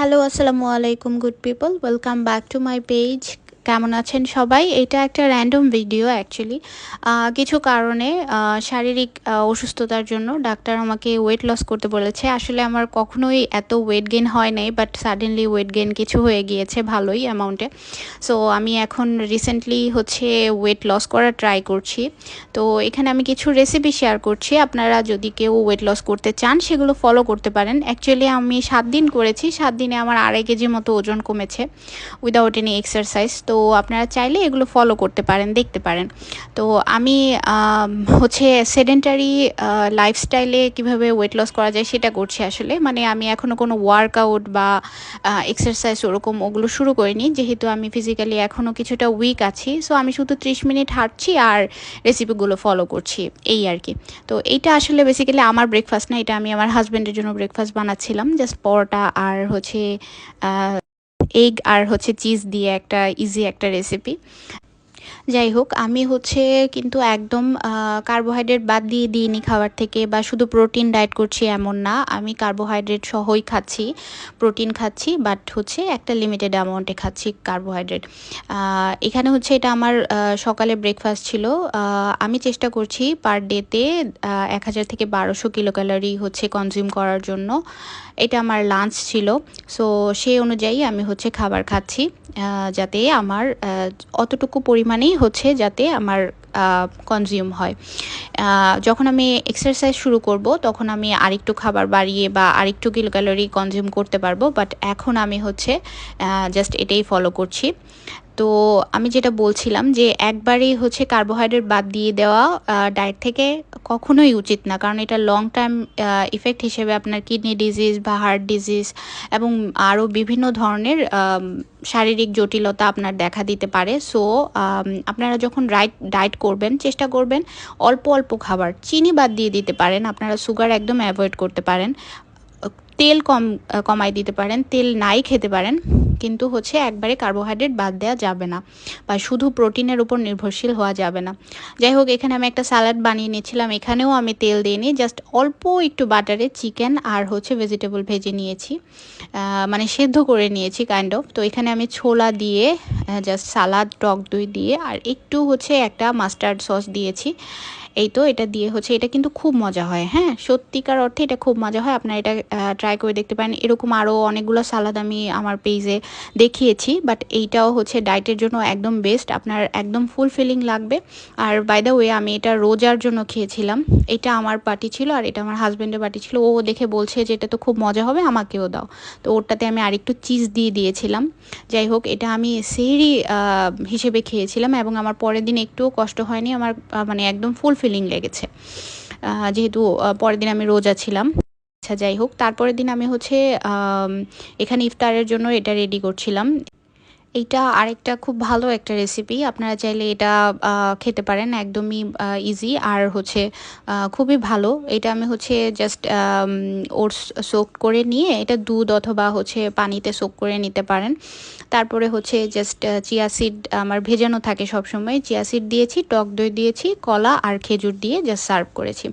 hello assalamu alaikum good people. Welcome back to my page কেমন আছেন সবাই? এটা একটা র্যান্ডম ভিডিও অ্যাকচুয়ালি কিছু কারণে শারীরিক অসুস্থতার জন্য ডাক্তার আমাকে ওয়েট লস করতে বলেছে। আসলে আমার কখনোই এত ওয়েট গেইন হয় নাই বাট সাডেনলি ওয়েট গেইন কিছু হয়ে গিয়েছে ভালোই অ্যামাউন্টে সো আমি এখন রিসেন্টলি হচ্ছে ওয়েট লস করার ট্রাই করছি। তো, এখানে আমি কিছু রেসিপি শেয়ার করছি। আপনারা যদি কেউ ওয়েট লস করতে চান, সেগুলো ফলো করতে পারেন। অ্যাকচুয়ালি আমি সাত দিন করেছি। সাত দিনে আমার আড়াই কেজি মতো ওজন কমেছে উইদাউট এনি এক্সারসাইজ তো আপনারা চাইলে এগুলো ফলো করতে পারেন, দেখতে পারেন। তো আমি হচ্ছে সেডেন্টারি লাইফস্টাইলে কীভাবে ওয়েট লস করা যায় সেটা করছি আসলে। মানে আমি এখনও কোনো ওয়ার্কআউট বা এক্সারসাইজ ওরকম ওগুলো শুরু করিনি। যেহেতু আমি ফিজিক্যালি এখনও কিছুটা উইক আছি সো আমি শুধু ত্রিশ মিনিট হাঁটছি আর রেসিপিগুলো ফলো করছি, এই আর কি। তো এইটা আসলে বেসিক্যালি আমার ব্রেকফাস্ট না, এটা আমি আমার হাজব্যান্ডের জন্য ব্রেকফাস্ট বানাচ্ছিলাম জাস্ট পরোটা আর হচ্ছে এগ আর হচ্ছে চিজ দিয়ে একটা ইজি একটা রেসিপি যাই হোক, আমি হচ্ছে কিন্তু একদম কার্বোহাইড্রেট বাদ দিয়ে দিইনি খাবার থেকে বা শুধু প্রোটিন ডায়েট করছি এমন না। আমি কার্বোহাইড্রেট সহই খাচ্ছি প্রোটিন খাচ্ছি বাট হচ্ছে একটা লিমিটেড অ্যামাউন্টে খাচ্ছি কার্বোহাইড্রেট এখানে হচ্ছে এটা আমার সকালে ব্রেকফাস্ট ছিল। আমি চেষ্টা করছি পার ডেতে এক হাজার থেকে বারোশো কিলো ক্যালোরি হচ্ছে কনজিউম করার জন্য। এটা আমার লাঞ্চ ছিল। সো সেই অনুযায়ী আমি হচ্ছে খাবার খাচ্ছি যাতে আমার অতটুকু অতটুকু পরিমাণেই হচ্ছে যাতে আমার কনজিউম হয়। যখন আমি এক্সারসাইজ শুরু করব, তখন আমি আরেকটু খাবার বাড়িয়ে বা আরেকটু কিলো ক্যালোরি কনজিউম করতে পারব বাট এখন আমি হচ্ছে জাস্ট এটাই ফলো করছি। তো আমি যেটা বলছিলাম যে একবারেই হচ্ছে কার্বোহাইড্রেট বাদ দিয়ে দেওয়া ডায়েট থেকে কখনোই উচিত না। কারণ এটা লং টার্ম ইফেক্ট হিসেবে আপনার কিডনি ডিজিজ বা হার্ট ডিজিজ এবং আরও বিভিন্ন ধরনের শারীরিক জটিলতা আপনার দেখা দিতে পারে। সো আপনারা যখন রাইট ডায়েট করবেন, চেষ্টা করবেন অল্প অল্প খাবার। চিনি বাদ দিয়ে দিতে পারেন। আপনারা সুগার একদম অ্যাভয়েড করতে পারেন। তেল কম কমাই দিতে পারেন, তেল নাই খেতে পারেন, কিন্তু হচ্ছে একবারে কার্বোহাইড্রেট বাদ দেওয়া যাবে না বা শুধু প্রোটিনের উপর নির্ভরশীল হওয়া যাবে না। যাই হোক, এখানে আমি একটা স্যালাড বানিয়ে নিয়েছিলাম, এখানেও আমি তেল দিইনি জাস্ট অল্প একটু বাটারে চিকেন আর হচ্ছে ভেজিটেবল ভেজে নিয়েছি মানে সেদ্ধ করে নিয়েছি কাইন্ড অফ তো এখানে আমি ছোলা দিয়ে জাস্ট সালাদ টক দই দিয়ে আর একটু হচ্ছে একটা মাস্টার্ড সস দিয়েছি। এই তো এটা দিয়ে হচ্ছে, এটা কিন্তু খুব মজা হয় হ্যাঁ? সত্যিকার অর্থে এটা খুব মজা হয়। আপনারা এটা ট্রাই করে দেখতে পারেন। এরকম আরও অনেকগুলো সালাদ আমি আমার পেজে দেখিয়েছি বাট এইটাও হচ্ছে ডায়েটের জন্য একদম বেস্ট আপনার একদম ফুলফিলিং লাগবে। আর বাই দ্য ওয়ে আমি এটা রোজার জন্য খেয়েছিলাম। এটা আমার পার্টি ছিল আর এটা আমার হাজব্যান্ডের পার্টি ছিল। ও দেখে বলছে যে, এটা তো খুব মজা হবে, আমাকেও দাও। তো ওটাতে আমি আরেকটু চিজ দিয়ে দিয়েছিলাম। যাই হোক, এটা আমি সেহরি হিসেবে খেয়েছিলাম এবং আমার পরের দিন একটুও কষ্ট হয়নি। আমার মানে একদম ফুলফিলিং লেগেছে। যেহেতু পরের দিন আমি রোজা ছিলাম আচ্ছা যাই হোক, তারপরের দিন আমি হচ্ছে এখানে ইফতারের জন্য এটা রেডি করছিলাম। এইটা আরেকটা খুব ভালো একটা রেসিপি আপনারা চাইলে এটা খেতে পারেন, একদমই ইজি আর হচ্ছে খুবই ভালো। এটা আমি হচ্ছে জাস্ট ওটস সোক করে নিয়ে এটা দুধ অথবা হচ্ছে পানিতে সোক করে নিতে পারেন। তারপরে হচ্ছে জাস্ট চিয়া সিড আমার ভেজানো থাকে সবসময়। চিয়া সিড দিয়েছি, টক দই দিয়েছি, কলা আর খেজুর দিয়ে জাস্ট সার্ভ করেছি।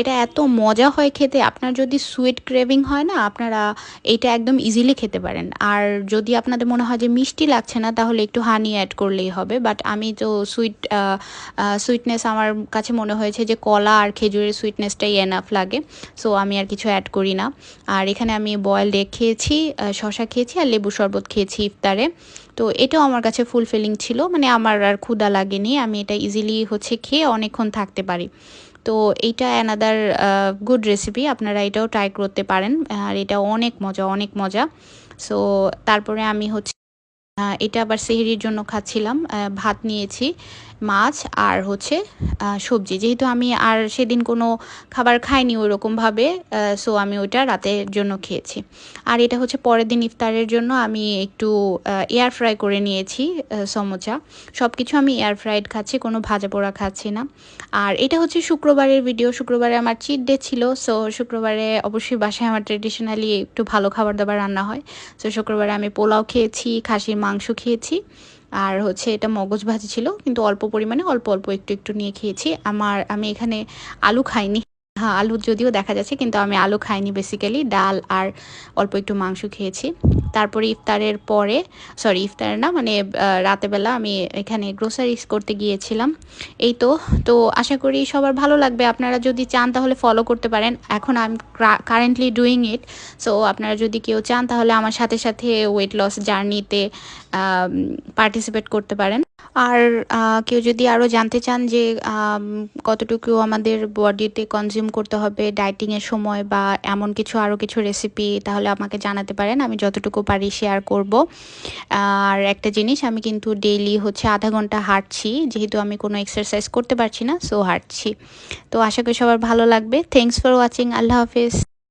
এটা এত মজা হয় খেতে। আপনার যদি সুইট ক্রেভিং হয় না, আপনারা এইটা একদম ইজিলি খেতে পারেন। আর যদি আপনাদের মনে হয় যে মিষ্টি লাগছে না, তাহলে একটু হানি অ্যাড করলেই হবে। বাট আমি তো সুইট সুইটনেস আমার কাছে মনে হয়েছে যে কলা আর খেজুরের সুইটনেসটাই এনাফ লাগে। সো আমি আর কিছু অ্যাড করি না। আর এখানে আমি বয়েল এগ খেয়েছি শশা খেয়েছি আর লেবু শরবত খেয়েছি ইফতারে। তো এটাও আমার কাছে ফুলফিলিং ছিল। মানে আমার আর ক্ষুধা লাগেনি। আমি এটা ইজিলি হচ্ছে খেয়ে অনেকক্ষণ থাকতে পারি। তো এইটা অ্যানাদার গুড রেসিপি আপনারা এটাও ট্রাই করতে পারেন। আর এটা অনেক মজা অনেক মজা। সো তারপরে আমি হচ্ছে এটা আবার সেহরির জন্য খাচ্ছিলাম ভাত নিয়েছি। মাছ আর হচ্ছে সবজি। যেহেতু আমি আর সেদিন কোনো খাবার খাইনি ওইরকমভাবে সো আমি ওইটা রাতের জন্য খেয়েছি। আর এটা হচ্ছে পরের দিন ইফতারের জন্য আমি একটু এয়ার ফ্রাই করে নিয়েছি সমোচা। সব কিছু আমি এয়ার ফ্রাইড খাচ্ছি, কোনো ভাজা পোড়া খাচ্ছি না। আর এটা হচ্ছে শুক্রবারের ভিডিও শুক্রবারে আমার চিট ডে ছিল সো শুক্রবারে অবশ্যই বাসায় আমার ট্রেডিশনালি একটু ভালো খাবার দাবার রান্না হয়। সো শুক্রবারে আমি পোলাও খেয়েছি, খাসির মাংস খেয়েছি। আর হচ্ছে এটা মগজ ভাজি ছিল, কিন্তু অল্প পরিমাণে অল্প অল্প একটু একটু নিয়ে খেয়েছি। আমার, আমি এখানে আলু খাইনি। আলু যদিও দেখা যাচ্ছে, কিন্তু আমি আলু খাইনি বেসিক্যালি ডাল আর অল্প একটু মাংস খেয়েছি। তারপরে ইফতারের পরে সরি ইফতার না মানে রাতেবেলা আমি এখানে গ্রোসারিজ করতে গিয়েছিলাম। এই তো তো আশা করি সবার ভালো লাগবে। আপনারা যদি চান তাহলে ফলো করতে পারেন। এখন আমি কারেন্টলি ডুইং ইট সো আপনারা যদি কেউ চান তাহলে আমার সাথে সাথে ওয়েট লস জার্নিতে পার্টিসিপেট করতে পারেন। আর কেউ যদি আরও জানতে চান যে কতটুকু আমাদের বডিতে কনজিউম করতে হবে ডাইটিংয়ের সময় বা এমন কিছু আরও কিছু রেসিপি তাহলে আমাকে জানাতে পারেন। আমি যতটুকু পারি শেয়ার করব। আর একটা জিনিস, আমি কিন্তু ডেইলি হচ্ছে আধা ঘণ্টা হাঁটছি, যেহেতু আমি কোনো এক্সারসাইজ করতে পারছি না সো হাঁটছি। তো আশা করি সবার ভালো লাগবে। থ্যাংকস ফর ওয়াচিং আল্লাহ হাফিজ।